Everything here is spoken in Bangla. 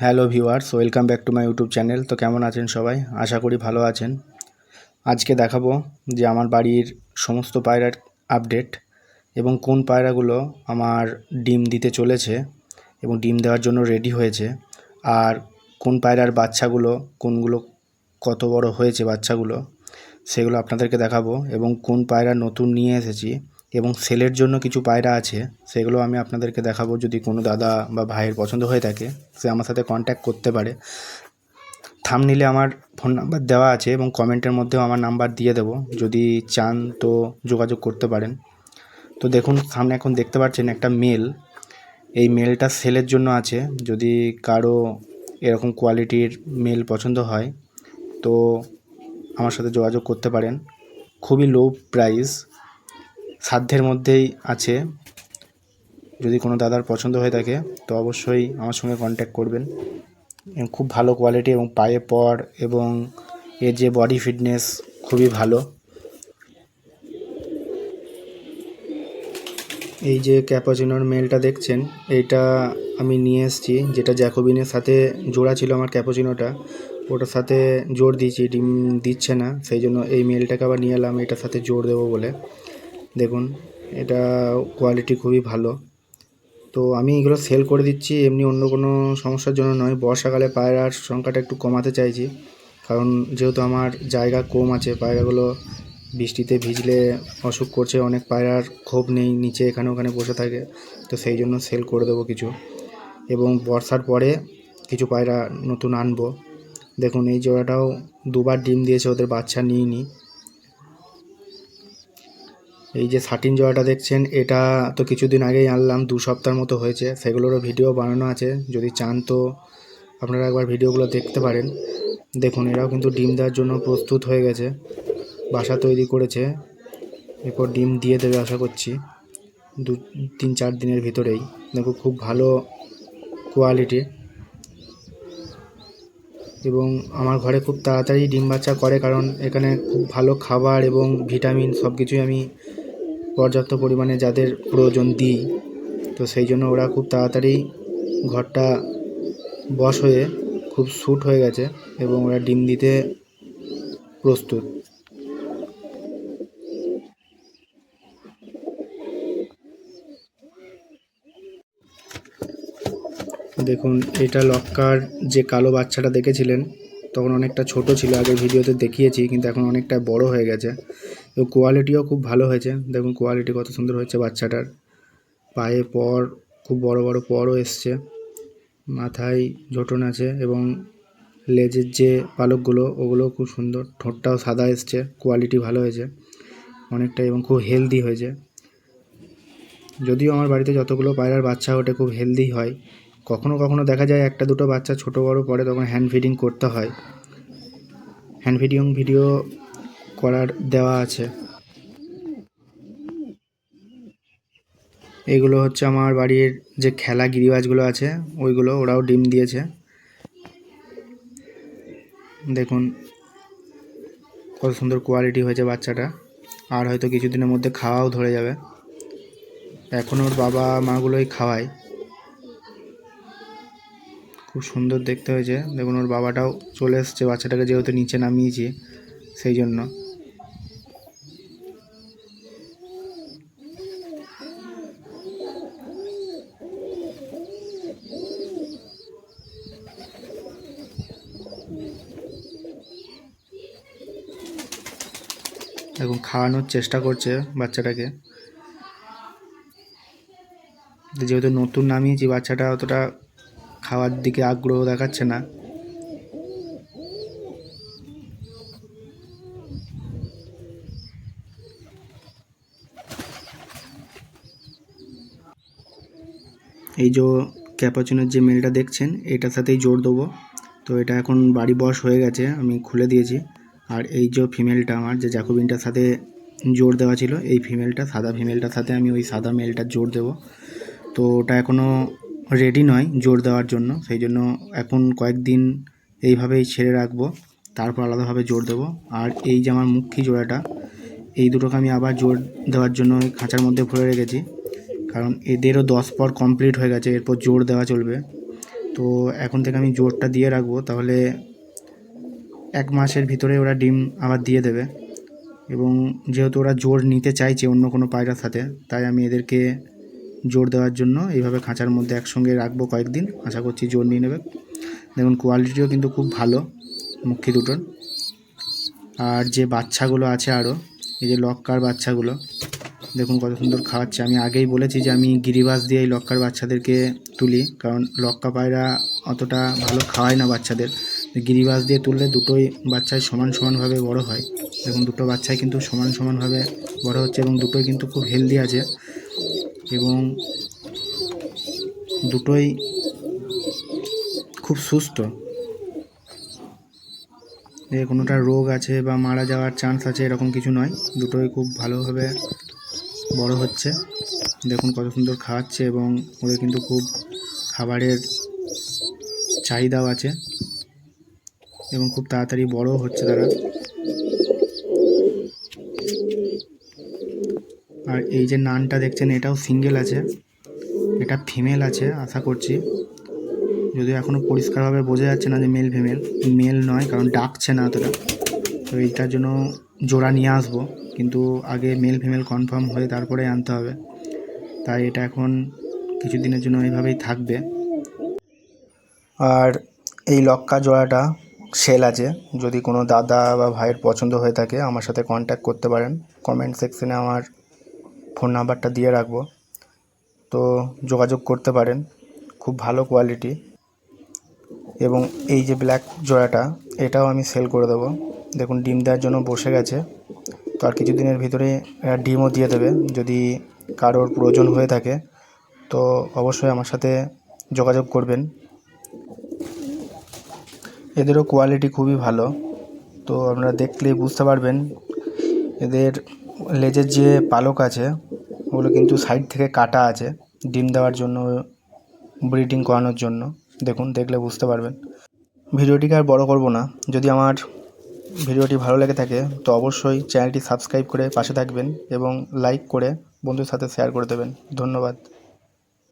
Hello viewers, welcome back to my YouTube channel. তো কেমন আছেন সবাই? আশা করি ভালো আছেন। আজকে দেখাবো যে আমার বাড়ির সমস্ত পায়রার আপডেট এবং কোন পায়রাগুলো আমার ডিম দিতে চলেছে এবং ডিম দেওয়ার জন্য রেডি হয়েছে আর কোন পায়রার বাচ্চাগুলো, কোনগুলো কত বড় হয়েছে বাচ্চাগুলো, সেগুলো আপনাদেরকে দেখাবো এবং কোন পায়রা নতুন নিয়ে এসেছি এবং সেলের জন্য কিছু পায়রা আছে, সেগুলো আমি আপনাদেরকে দেখাবো যদি কোনো দাদা বা ভাইয়ের পছন্দ হয়ে থাকে, সে আমার সাথে কন্ট্যাক্ট করতে পারে। থামনিলে আমার ফোন নাম্বার দেওয়া আছে এবং কমেন্টের মধ্যেও আমার নাম্বার দিয়ে দেবো, যদি চান তো যোগাযোগ করতে পারেন। তো দেখুন, সামনে এখন দেখতে পাচ্ছেন একটা মেল এই মেলটা সেলের জন্য আছে, যদি কারও এরকম কোয়ালিটির মেল পছন্দ হয়, তো আমার সাথে যোগাযোগ করতে পারেন। খুবই লো প্রাইস সাধ্যের মধ্যেই আছে। যদি কোনো দাদার পছন্দ হয়ে থাকে, তো অবশ্যই আমার সঙ্গে কন্ট্যাক্ট করবেন। খুব ভালো কোয়ালিটি এবং পায়ে পর এবং এর যে বডি ফিটনেস খুবই ভালো। এই যে ক্যাপাচিনোর মেলটা দেখছেন, এইটা আমি নিয়ে এসেছি, যেটা জ্যাকোবিনের সাথে জোড়া ছিল আমার ক্যাপাচিনোটা ওটার সাথে জোর দিয়েছি, ডিম দিচ্ছে না, সেই জন্য এই মেলটাকে আবার নিয়ে এলাম, এটার সাথে জোর দেবো বলে। দেখুন, এটা কোয়ালিটি খুবই ভালো। তো আমি এগুলো সেল করে দিচ্ছি, এমনি অন্য কোনো সমস্যার জন্য নয়। বর্ষাকালে পায়রার সংখ্যাটা একটু কমাতে চাইছি, কারণ যেহেতু আমার জায়গা কম আছে, পায়রাগুলো বৃষ্টিতে ভিজলে অসুখ করছে, অনেক পায়রার ক্ষোভ নেই, নিচে এখানে ওখানে বসে থাকে, তো সেই জন্য সেল করে দেবো কিছু। এবং বর্ষার পরে কিছু পায়রা নতুন আনব। দেখুন, এই জোড়াটাও দুবার ডিম দিয়েছে, ওদের বাচ্চা নিইনি। এই যে সাটিন জোড়াটা দেখছেন, এটা তো কিছুদিন আগেই আনলাম, দু সপ্তাহের মতো হয়েছে। সেগুলোরও ভিডিও বানানো আছে, যদি চান তো আপনারা একবার ভিডিওগুলো দেখতে পারেন। দেখুন, এরাও কিন্তু ডিম দেওয়ার জন্য প্রস্তুত হয়ে গেছে, বাসা তৈরি করেছে। এরপর ডিম দিয়ে দেবে আশা করছি, দু, তিন, চার দিনের ভিতরেই। দেখো খুব ভালো কোয়ালিটি এবং আমার ঘরে খুব তাড়াতাড়ি ডিম বাচ্চা করে, কারণ এখানে খুব ভালো খাবার এবং ভিটামিন সব কিছুই আমি পর্যাপ্ত পরিমাণে যাদের প্রয়োজন দিই। তো সেই জন্য ওরা খুব তাড়াতাড়ি ঘরটা বশ হয়ে খুব স্যুট হয়ে গেছে এবং ওরা ডিম দিতে প্রস্তুত। দেখুন, এটা লক্কার যে কালো বাচ্চাটা দেখেছিলেন তখন অনেকটা ছোট ছিল আগের ভিডিওতে দেখিয়েছি, কিন্তু এখন অনেকটা বড় হয়ে গেছে। তো কোয়ালিটিও খুব ভালো হয়েছে। দেখুন কোয়ালিটি কত সুন্দর হয়েছে বাচ্চাটার। পায়ে পর, খুব বড় বড় পরও এসছে। মাথায় ঝোটন আছে এবং লেজের যে পালকগুলো, ওগুলো খুব সুন্দর। ঠোঁটটাও সাদা এসছে কোয়ালিটি ভালো হয়েছে। অনেকটা এবং খুব হেলদি হয়েছে। যদিও আমার বাড়িতে যতগুলো পায়রার বাচ্চা ওঠে, খুব হেলদি হয়। কখনো কখনো দেখা যায় একটা দুটো বাচ্চা ছোট বড় পরে তখন হ্যান্ড ফিডিং করতে হয়। হ্যান্ড ফিডিং ভিডিও করার দেওয়া আছে। এগুলো হচ্ছে আমার বাড়ির যে খেলা গিরিবাজগুলো আছে, ওইগুলো ওরাও ডিম দিয়েছে। দেখুন, কত সুন্দর কোয়ালিটি হয়েছে বাচ্চাটা। আর হয়তো কিছুদিনের মধ্যে খাওয়াও ধরে যাবে। এখন ওর বাবা মাগুলোই খাওয়ায়। খুব সুন্দর দেখতে হয়েছে। দেখুন, ওর বাবাটাও চলে এসছে, বাচ্চাটাকে যেহেতু নিচে নামিয়েছি, সেই জন্য। এখন খাওয়ানোর চেষ্টা করছে বাচ্চাটাকে। যেহেতু নতুন নামিয়েছি, বাচ্চাটা অতটা খাওয়ার দিকে আগ্রহ দেখাচ্ছে না। এই যে ক্যাপাচিনোর যে মেলটা দেখছেন, এটার সাথেই জোর দেবো। তো এটা এখন বাড়ি বস হয়ে গেছে, আমি খুলে দিয়েছি। আর এই যে ফিমেলটা আমার, যে জ্যাকোবিনটার সাথে জোর দেওয়া ছিল, এই ফিমেলটা সাদা ফিমেলটার সাথে আমি ওই সাদা মেলটা জোর দেবো। তো ওটা এখনও রেডি নয় জোর দেওয়ার জন্য। সেই জন্য এখন কয়েকদিন এইভাবেই ছেড়ে রাখব। তারপর আলাদাভাবে জোর দেবো। আর এই যে আমার মুখী জোড়াটা, এই দুটোকে আমি আবার জোর দেওয়ার জন্য খাঁচার মধ্যে ভরে রেখেছি। কারণ এদেরও দশ পর কমপ্লিট হয়ে গেছে, এরপর জোর দেওয়া চলবে। তো এখন থেকে আমি জোরটা দিয়ে রাখব। তাহলে এক মাসের ভিতরে ওরা ডিম আবার দিয়ে দেবে। এবং যেহেতু ওরা জোর নিতে চাইছে অন্য কোনো পায়রার সাথে, তাই আমি এদেরকে জোর দেওয়ার জন্য এইভাবে খাঁচার মধ্যে একসঙ্গে রাখব কয়েকদিন। আশা করছি জোর নিয়ে নেবে। দেখুন কোয়ালিটিও কিন্তু খুব ভালো, মুখী দুটোর। আর যে বাচ্চাগুলো আছে আরও এই যে লক্কার বাচ্চাগুলো, দেখুন কত সুন্দর খাওয়াচ্ছে। আমি আগেই বলেছি যে আমি গিরিবাস দিয়ে এই লক্কার বাচ্চাদেরকে তুলি, কারণ লক্কা পায়রা অতটা ভালো খাওয়ায় না বাচ্চাদের। গিরিবাস দিয়ে তুললে দুটোই বাচ্চায় সমান সমানভাবে বড় হয়। দেখুন, দুটো বাচ্চাই কিন্তু সমান সমানভাবে বড় হচ্ছে এবং দুটোই কিন্তু খুব হেলদি আছে। এবং দুটোই খুব সুস্থ। যে কোনোটা রোগ আছে বা মারা যাওয়ার চান্স আছে এরকম কিছু নয়। দুটোই খুব ভালোভাবে বড় হচ্ছে। দেখুন কত সুন্দর খাওয়াচ্ছে এবং ওদের কিন্তু খুব খাবারের চাহিদাও আছে এবং খুব তাড়াতাড়ি বড় হচ্ছে তারা। এই যে নানটা দেখছেন, এটাও সিঙ্গেল আছে। এটা ফিমেল আছে, আশা করছি। যদিও এখনও পরিষ্কারভাবে বোঝা যাচ্ছে না যে মেল ফিমেল মেল নয়, কারণ ডাকছে না অতটা তো এইটার জন্য জোড়া নিয়ে আসব, কিন্তু আগে মেল ফিমেল কনফার্ম হয়ে তারপরে আনতে হবে। তাই এটা এখন কিছুদিনের জন্য এইভাবেই থাকবে। আর এই লক্কা জোড়াটা সেল আছে। যদি কোনো দাদা বা ভাইয়ের পছন্দ হয়ে থাকে, আমার সাথে কন্ট্যাক্ট করতে পারেন। কমেন্ট সেকশনে আমার ফোন নাম্বারটা দিয়ে রাখব। তো যোগাযোগ করতে পারেন, খুব ভালো কোয়ালিটি এবং এই যে ব্ল্যাক জোড়াটা এটাও আমি সেল করে দেবো। দেখুন, ডিম দেওয়ার জন্য বসে গেছে। তো আর কিছুদিনের ভিতরে ডিমও দিয়ে দেবে। যদি কারোর প্রয়োজন হয়ে থাকে, তো অবশ্যই আমার সাথে যোগাযোগ করবেন। এদেরও কোয়ালিটি খুবই ভালো। তো আপনারা দেখলেই বুঝতে পারবেন, এদের লেজের যে পালক আছে ওগুলো কিন্তু সাইড থেকে কাটা আছে। ডিম দেওয়ার জন্য, ব্রিডিং করানোর জন্য। দেখুন, দেখলে বুঝতে পারবেন। ভিডিওটিকে আর বড় করব না। যদি আমার ভিডিওটি ভালো লেগে থাকে, তো অবশ্যই চ্যানেলটি সাবস্ক্রাইব করে পাশে থাকবেন এবং লাইক করে বন্ধুর সাথে শেয়ার করে দেবেন। ধন্যবাদ।